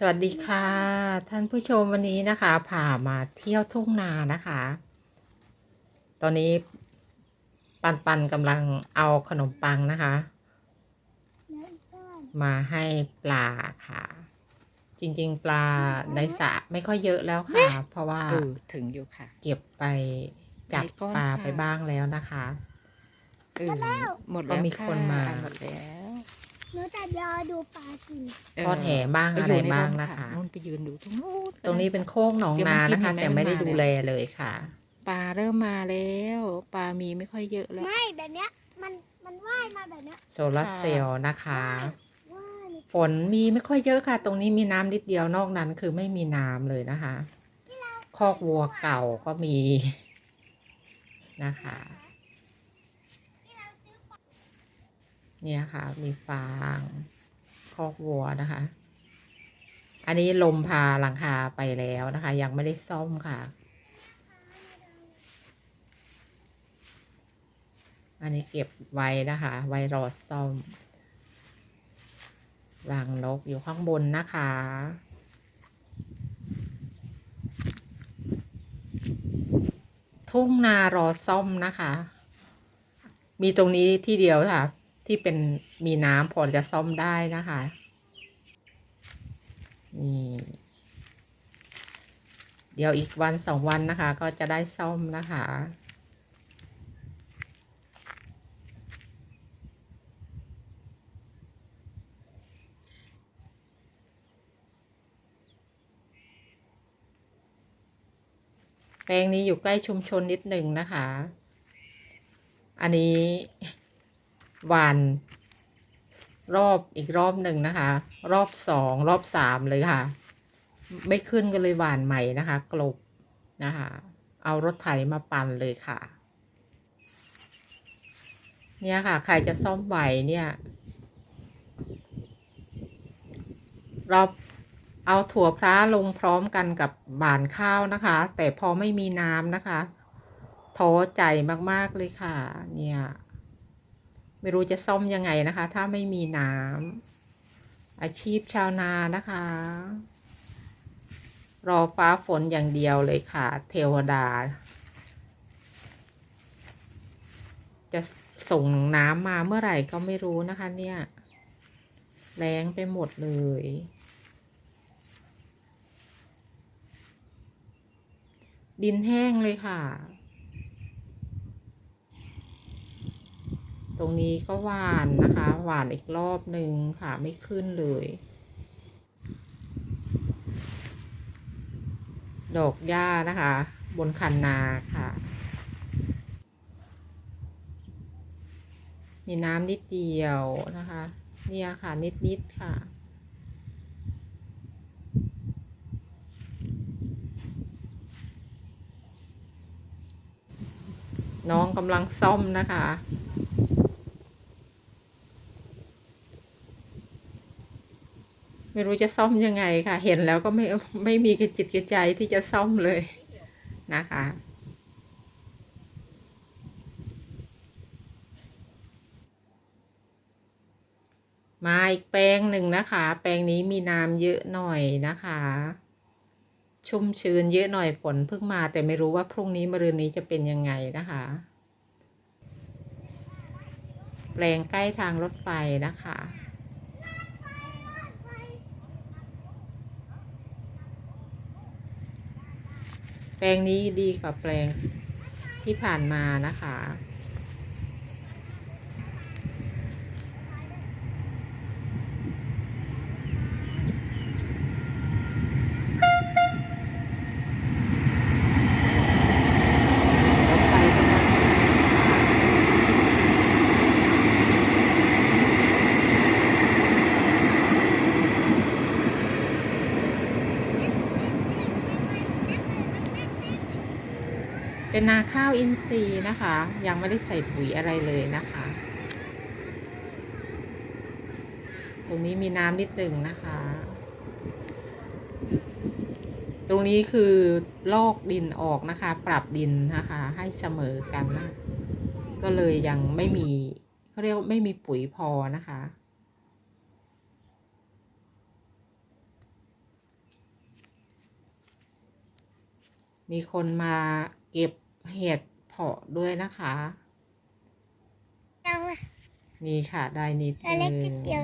สวัสดีค่ะ ท่านผู้ชมวันนี้นะคะพามาเที่ยวทุ่งนานะคะ ตอนนี้ปันปันกำลังเอาขนมปังนะคะ มาให้ปลาค่ะ จริง ๆ ปลาในสระไม่ค่อยเยอะแล้วค่ะ เพราะว่าเออถึงอยู่ค่ะ เก็บไปจับในก้อนปลาค่ะไปบ้างแล้วนะคะเออหมดก็แล้วมีคนมาหมดแล้ว หนูจะรอดูปลากินเออทอดแห่บ้างปอะไรยู่ในบ้างร่มนะคะนู่นไปยืนดูตรงนู้นตรงนี้เป็นโค้งหนองเดี๋ยวนามันกินนะคะเห็นไหมแต่ไม่ได้มันมาดูแลเลยค่ะ ปลาเริ่มมาแล้วปลามีไม่ค่อยเยอะแล้วไม่แบบเนี้ย มันมันว่ายมาแบบเนี้ยโซลาร์เซลล์นะคะว่ายฝนมีไม่ค่อยเยอะค่ะ ตรงนี้มีน้ำนิดเดียวนอกนั้นคือไม่มีน้ำเลยนะคะ คอกวัวเก่าก็มีนะคะ เนี่ยค่ะ มีฟางคอกวัวนะคะ อันนี้ลมพาหลังคาไปแล้วนะคะ ยังไม่ได้ซ่อมค่ะ อันนี้เก็บไว้นะคะ ไว้รอซ่อมรังนกอยู่ข้างบนนะคะทุ่งนารอซ่อมนะคะ มีตรงนี้ที่เดียวค่ะ ที่เป็นมีน้ำพอจะซ่อมได้นะคะนี่เดี๋ยวอีกวันสองวันนะคะ ก็จะได้ซ่อมนะคะแปลงนี้อยู่ใกล้ชุมชนนิดหนึ่งนะคะ อันนี้ วานรอบอีกรอบหนึ่งนะคะ รอบสองรอบสามเลยค่ะ ไม่ขึ้นก็เลยหวานใหม่นะคะ กลบนะคะ เอารถไถมาปั่นเลยค่ะ เนี่ยค่ะ ใครจะซ่อมไหวเนี่ย เราเอาถั่วพร้าลงพร้อมกันกับบานข้าวนะคะ แต่พอไม่มีน้ำนะคะท้อใจมาก ๆ เลยค่ะ เนี่ย ไม่รู้จะซ่อมยังไงนะคะ ถ้าไม่มีน้ำอาชีพชาวนานะคะ รอฟ้าฝนอย่างเดียวเลยค่ะ เทวดา จะส่งน้ำมาเมื่อไหร่ก็ไม่รู้นะคะ เนี่ย แรงไปหมดเลย ดินแห้งเลยค่ะ ตรงนี้ก็หวานนะคะ หวานอีกรอบหนึ่งค่ะไม่ขึ้นเลย ดอกหญ้านะคะ บนคันนาค่ะ มีน้ำนิดเดียวนะคะ เนี่ยค่ะนิดๆค่ะน้องกำลังซ่อมนะคะ ไม่รู้จะซ่อมยังไงค่ะ เห็นแล้วก็ไม่ไม่มีกระจิตกระใจที่จะซ่อมเลยนะคะมาอีกแปลงหนึ่งนะคะ แปลงนี้มีน้ำเยอะหน่อยนะคะ ชุ่มชื้นเยอะหน่อยฝนเพิ่งมาแต่ไม่รู้ว่าพรุ่งนี้มะรืนนี้จะเป็นยังไงนะคะ แปลงใกล้ทางรถไฟนะคะ แปลงนี้ดีกว่าแปลงที่ผ่านมานะคะ เป็นนาข้าวอินทรีย์นะคะ ยังไม่ได้ใส่ปุ๋ยอะไรเลยนะคะ ตรงนี้มีน้ำนิดหนึ่งนะคะ ตรงนี้คือลอกดินออกนะคะ ปรับดินนะคะ ให้เสมอกันนะก็เลยยังไม่มีเขาเรียกไม่มีปุ๋ยพอนะคะมีคนมา เก็บเห็ดเพาะด้วยนะคะเอาอะนี่ค่ะได้นิดตัวเล็กนึนิงดเดียว